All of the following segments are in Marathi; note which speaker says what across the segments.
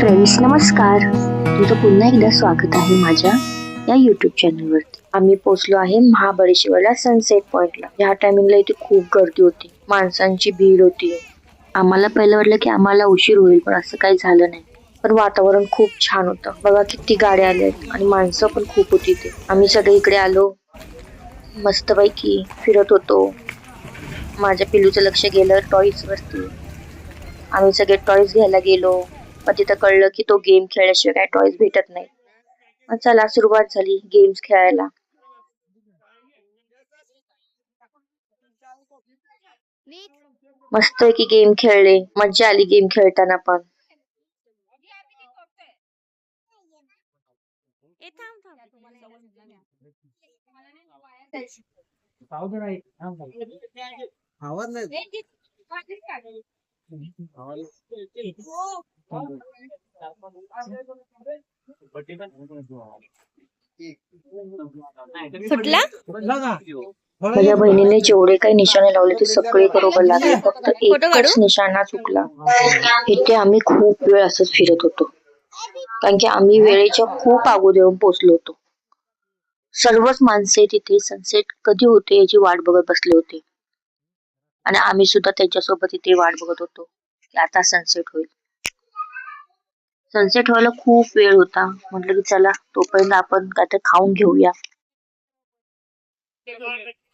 Speaker 1: फ्रेंड्स नमस्कार. तुमचं पुन्हा एकदा स्वागत आहे माझ्या या युट्यूब चॅनलवरती आम्ही पोहोचलो आहे महाबळेश्वरला सनसेट पॉइंटला ह्या टायमिंगला इथे खूप गर्दी होती. माणसांची भीड होती. आम्हाला पहिलं वाटलं की आम्हाला उशीर होईल पण असं काही झालं नाही. पण वातावरण खूप छान होतं. बघा किती गाड्या आल्या आहेत आणि माणसं पण खूप होती इथे. आम्ही सगळे इकडे आलो. मस्तपैकी फिरत होतो. माझ्या पिलूचं लक्ष गेलं टॉईज वरती. आम्ही सगळे टॉईज घ्यायला गेलो. मग तिथं कळलं की तो गेम खेळल्याशिवाय काय टॉयज भेटत नाही. मग चला सुरुवात झाली गेम्स खेळायला. मस्त की गेम खेळले. मज्जा आली गेम खेळताना पण.
Speaker 2: आवाज नाही
Speaker 3: फुटला
Speaker 1: माझ्या बहिणीने जेवढे काही निशाणे लावले ते सगळे बरोबर लागले. फक्त एकच निशाणा चुकला. इथे आम्ही खूप वेळ असंच फिरत होतो. कारण की आम्ही वेळेच्या खूप अगोदर पोहोचलो होतो. सर्वच माणसे तिथे सनसेट कधी होते याची वाट बघत बसले होते. आणि आम्ही सुद्धा त्यांच्यासोबत इथे वाट बघत होतो. की आता सनसेट होईल. सनसेट व्हायला खूप वेळ होता. म्हटलं की चला तोपर्यंत आपण काहीतरी खाऊन घेऊया.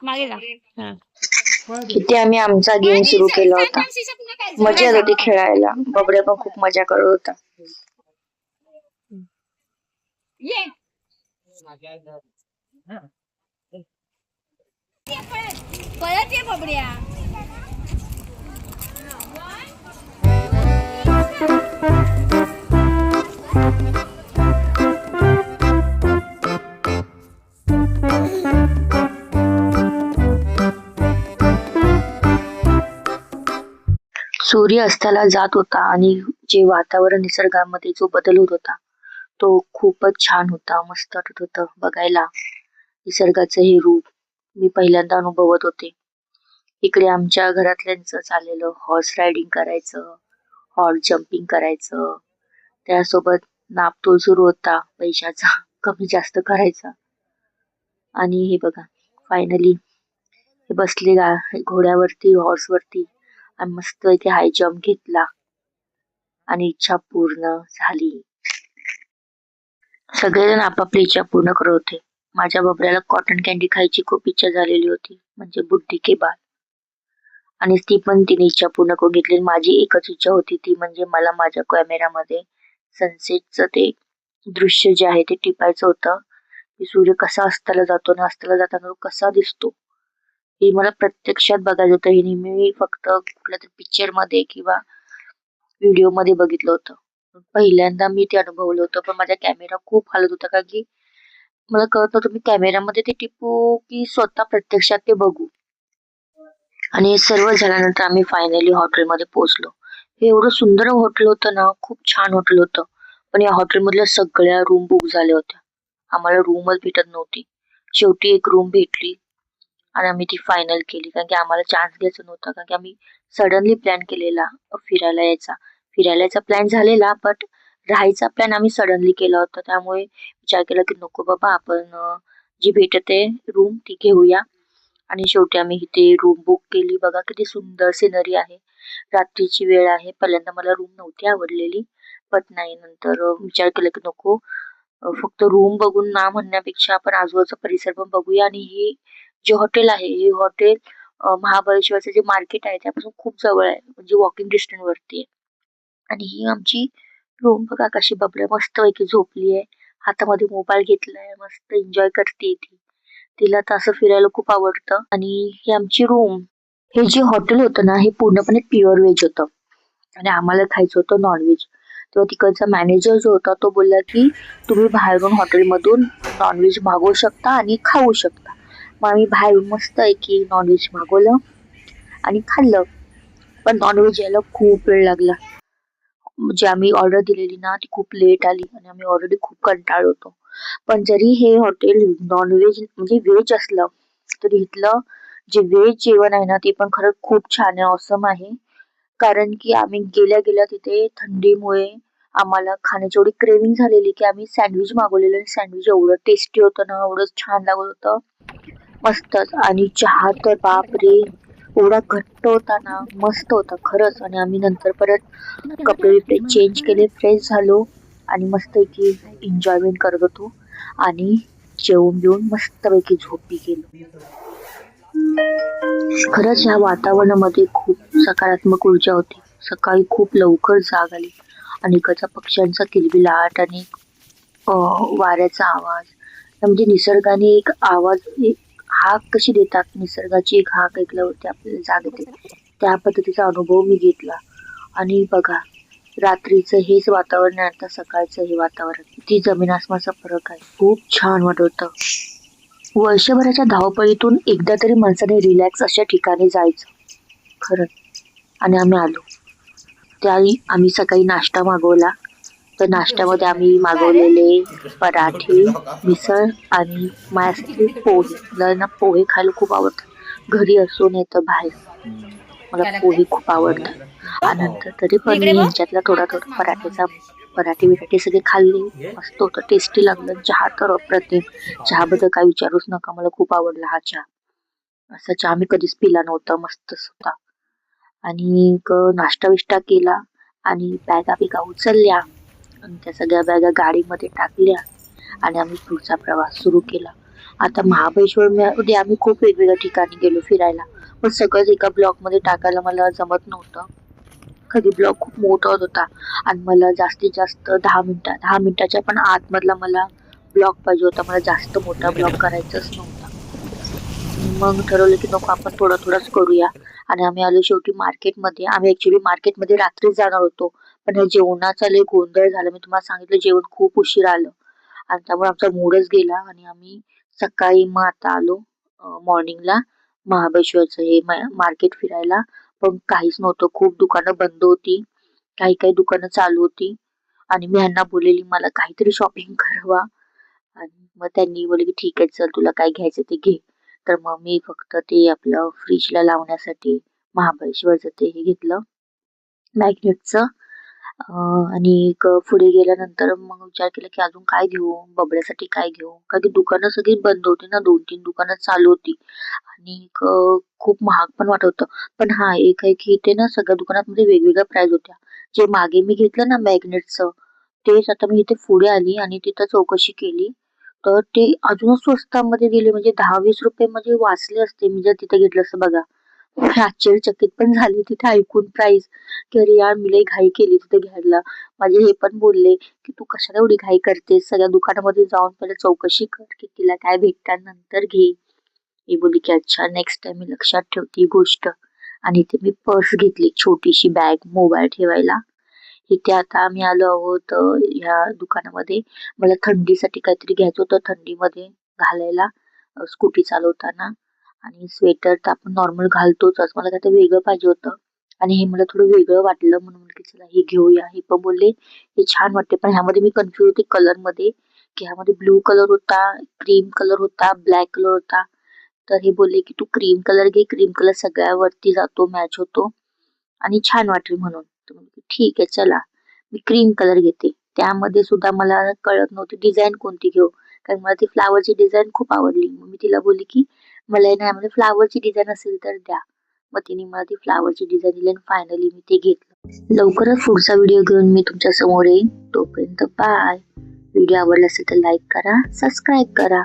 Speaker 3: मागे जा.
Speaker 1: इथे आम्ही आमचा गेम सुरू केला होता. मजा येत होती खेळायला. बबड्या पण खूप मजा करत होता.
Speaker 3: परत ये बबड्या.
Speaker 1: सूर्य अस्ताला जात होता आणि जे वातावरण निसर्गामध्ये जो बदल होत होता तो खूपच छान होता मस्त वाटत होतं बघायला. निसर्गाचं हे रूप मी पहिल्यांदा अनुभवत होते. इकडे आमच्या घरातल्यांचं चाललेलं हॉर्स रायडिंग करायचं हॉर्स जम्पिंग करायचं त्यासोबत नापतोल सुरू होता. पैशाचा कमी जास्त करायचा. आणि हे बघा फायनली हे बसले घोड्यावरती हॉर्सवरती आणि मस्त इथे हाय जम्प घेतला. आणि इच्छा पूर्ण झाली. सगळेजण आपापली इच्छा पूर्ण करत होते. माझ्या बाबऱ्याला कॉटन कॅन्डी खायची खूप इच्छा झालेली होती. म्हणजे बुद्धी के बाल. आणि ती पण तिने इच्छा पूर्ण करून घेतली. माझी एकच इच्छा होती ती म्हणजे मला माझ्या कॅमेरामध्ये सनसेटचं ते दृश्य जे आहे ते टिपायचं होतं. की सूर्य कसा अस्ताला जातो आणि अस्ताला जाताना तो कसा दिसतो. हे मला प्रत्यक्षात बघायचं होतं. हे नेहमी फक्त कुठल्या तरी पिक्चरमध्ये किंवा व्हिडिओमध्ये बघितलं होतं. पहिल्यांदा मी ते अनुभवलं होतं पण माझा कॅमेरा खूप हालत होता. कारण की मला कळत नव्हतं मी कॅमेरामध्ये ते टिपू की स्वतः प्रत्यक्षात ते बघू. आणि सर्व झाल्यानंतर आम्ही फायनली हॉटेलमध्ये पोहोचलो. हे एवढं सुंदर हॉटेल होतं ना खूप छान हॉटेल होतं. पण या हॉटेलमधल्या सगळ्या रूम बुक झाल्या होत्या. आम्हाला रूमच भेटत नव्हती. शेवटी एक रूम भेटली आणि आम्ही ती फायनल केली. कारण की आम्हाला चान्स घ्यायचा नव्हता. कारण की आम्ही सडनली प्लॅन केलेला फिरायला यायचा. फिरायला यायचा प्लॅन झालेला बट राहायचा प्लॅन आम्ही सडनली केला होता. त्यामुळे विचार केला की नको बाबा आपण जी भेटत आहे रूम ती घेऊया. आणि शेवटी आम्ही इथे रूम बुक केली. बघा किती सुंदर सिनरी आहे. रात्रीची वेळ आहे. पहिल्यांदा मला रूम नव्हती आवडलेली. बट नाही नंतर विचार केला की नको. फक्त रूम बघून ना म्हणण्यापेक्षा आपण आजूबाजूचा परिसर पण बघूया. आणि ही जे हॉटेल आहे हे हॉटेल महाबळेश्वरचं जे मार्केट आहे त्यापासून खूप जवळ आहे. म्हणजे वॉकिंग डिस्टन्स वरती आहे. आणि ही आमची रूम बघा कशी बबड्या मस्त पैकी झोपली आहे. हातामध्ये मोबाईल घेतलाय मस्त एन्जॉय करते ती. तिला तर असं फिरायला खूप आवडतं. आणि ही आमची रूम हे जे हॉटेल होतं ना हे पूर्णपणे प्युअर व्हेज होतं. आणि आम्हाला खायचं होतं नॉनव्हेज तेव्हा तिकडचा मॅनेजर जो होता तो बोलला की तुम्ही बाहेरून हॉटेलमधून नॉनव्हेज मागवू शकता आणि खाऊ शकता. मग आम्ही बाहेरून मस्त आहे की नॉनव्हेज मागवलं आणि खाल्लं. पण नॉनव्हेज यायला खूप वेळ लागला. जे आम्ही ऑर्डर दिलेली ना ती खूप लेट आली आणि आम्ही ऑलरेडी खूप कंटाळ होतो. पण जरी हे हॉटेल नॉनव्हेज म्हणजे व्हेज असलं तरी इथलं जे व्हेज जेवण आहे ना ते पण खरंच खूप छान आहे ऑसम आहे. कारण की आम्ही गेल्या गेल्या तिथे थंडीमुळे आम्हाला खाण्याची एवढी क्रेविंग झालेली की आम्ही सँडविच मागवलेलं आणि सँडविच एवढं टेस्टी होतं ना एवढं छान लागत होतं. मस्तच आणि चहा तर बापरे एवढा घट्ट होता ना मस्त होता खरंच. आणि आम्ही नंतर परत कपडे बिपडे चेंज केले फ्रेश झालो. आणि मस्तपैकी एन्जॉयमेंट करत होतो. आणि जेवून बिवून मस्तपैकी झोपी गेलो. खरंच ह्या वातावरणामध्ये खूप सकारात्मक ऊर्जा होती. सकाळी खूप लवकर जाग आली आणि इकडचा पक्ष्यांचा किलबिलाट आणि वाऱ्याचा आवाज. म्हणजे निसर्गाने एक आवाज एक हाक कशी देतात? निसर्गाची एक हाक ऐकल्यावरती आपल्याला जाग येते. त्या पद्धतीचा अनुभव मी घेतला. आणि बघा रात्रीचं हेच वातावरण आहे आता सकाळचं हे वातावरण. किती जमीन आसमाचा फरक आहे. खूप छान वाटत होतं. वर्षभराच्या धावपळीतून एकदा तरी माणसाने रिलॅक्स अशा ठिकाणी जायचं. खरंच आणि आम्ही आलो. त्यावेळी आम्ही सकाळी नाश्ता मागवला. तर नाश्त्यामध्ये आम्ही मागवलेले पराठे मिसळ आणि माझ्यासाठी पोहे. ना पोहे खायला खूप आवडतात. घरी असो नाही तर बाहेर. मला पोहे खूप आवडतात. आणि नंतर तरी पण मी यांच्यातला थोडा थोडा पराठ्याचा पराठे बिराठे सगळे खाल्ले. मस्त होतं टेस्टी लागलं. चहा तर अप्रतिम. चहाबद्दल काय विचारूच नका. मला खूप आवडला हा चहा. असा चहा मी कधीच पिला नव्हता. मस्तच होता. आणि नाश्ता विष्टा केला आणि बॅगा बिगा उचलल्या. आणि त्या सगळ्या बॅगा गाडीमध्ये टाकल्या आणि आम्ही पुढचा प्रवास सुरू केला. आता महाबळेश्वर मध्ये आम्ही खूप वेगवेगळ्या ठिकाणी गेलो फिरायला. पण सगळंच एका ब्लॉकमध्ये टाकायला मला जमत नव्हतं. कधी ब्लॉक खूप मोठा होत होता. आणि मला जास्तीत जास्त दहा मिनिटा दहा मिनिटाच्या पण आतमधला मला ब्लॉक पाहिजे होता. मला जास्त मोठा ब्लॉक करायचाच नव्हता. मग ठरवलं की नको आपण थोडं थोडंच करूया. आणि आम्ही आलो शेवटी मार्केटमध्ये. आम्ही ऍक्च्युली मार्केटमध्ये रात्रीच जाणार होतो. पण ह्या जेवणाचा लय गोंधळ झाला. मी तुम्हाला सांगितलं जेवण खूप उशीर आलं. आणि त्यामुळे आमचा मूडच गेला. आणि आम्ही सकाळी मग आता आलो मॉर्निंगला महाबळेश्वरचं हे मार्केट फिरायला. पण काहीच नव्हतं. खूप दुकानं बंद होती. काही काही दुकानं चालू होती. आणि मी ह्यांना बोललेली मला काहीतरी शॉपिंग करावा. आणि मग त्यांनी बोलले की ठीक आहे चल तुला काय घ्यायचं ते घे. तर मग मी फक्त ते आपलं फ्रीजला लावण्यासाठी महाबळेश्वरचं ते हे घेतलं. मॅग्नेटचं. आणि एक पुढे गेल्यानंतर मग विचार केला की अजून काय घेऊ? बबड्यासाठी काय घेऊ? कारण की दुकानं सगळी बंद होती ना दोन तीन दुकानं चालू होती. आणि खूप महाग पण वाटत होतं. पण हा एक आहे की इथे ना सगळ्या दुकानात मध्ये वेगवेगळ्या प्राइस होत्या. जे मागे मी घेतलं ना मॅग्नेटचं तेच आता मी इथे पुढे आली आणि तिथं चौकशी केली. तर ते अजूनच स्वस्तामध्ये दिले म्हणजे दहा वीस रुपये म्हणजे वाचले असते. मी जर तिथे घेतलं असतं बघा. आश्चर्यचकित पण झाली तिथे ऐकून प्राईज की अरे यार मी लई घाई केली तिथे घ्यायला. माझे हे पण बोलले की तू कशाला एवढी घाई करतेस? सगळ्या दुकानामध्ये जाऊन पहिले चौकशी कर की तिला काय भेटतात नंतर घे. मी बोलली की अच्छा नेक्स्ट टाइम मी लक्षात ठेवते ही गोष्ट. आणि इथे मी पर्स घेतली छोटीशी बॅग मोबाईल ठेवायला. इथे आता आम्ही आलो आहोत ह्या दुकानामध्ये. मला थंडीसाठी काहीतरी घ्यायचं होतं थंडीमध्ये घालायला स्कूटी चालवताना. आणि स्वेटर तर आपण नॉर्मल घालतोच. मला काहीतरी वेगळं पाहिजे होतं. आणि हे मला थोडं वेगळं वाटलं म्हणून की चला हे घेऊया. हे पण बोलले हे छान वाटते. पण ह्यामध्ये मी कन्फ्युज होते कलरमध्ये. की ह्यामध्ये ब्लू कलर होता क्रीम कलर होता ब्लॅक कलर होता. तर हे बोलले की तू क्रीम कलर घे. क्रीम कलर सगळ्यावरती जातो मॅच होतो. आणि छान वाटेल म्हणून. ठीक आहे चला. मी क्रीम कलर घेते. त्यामध्ये सुद्धा मला कळत नव्हती डिझाईन कोणती घेऊ. कारण मला ती फ्लावरची डिझाईन खूप आवडली. मग मी तिला बोलली की मला यामध्ये फ्लावरची डिझाईन असेल तर द्या. मग तिने मला ती फ्लावरची डिझाईन दिली आणि फायनली मी ते घेतलं. लवकरच पुढचा व्हिडिओ घेऊन मी तुमच्यासमोर येईन. तोपर्यंत बाय व्हिडिओ आवडला असेल तर लाईक करा सबस्क्राईब करा.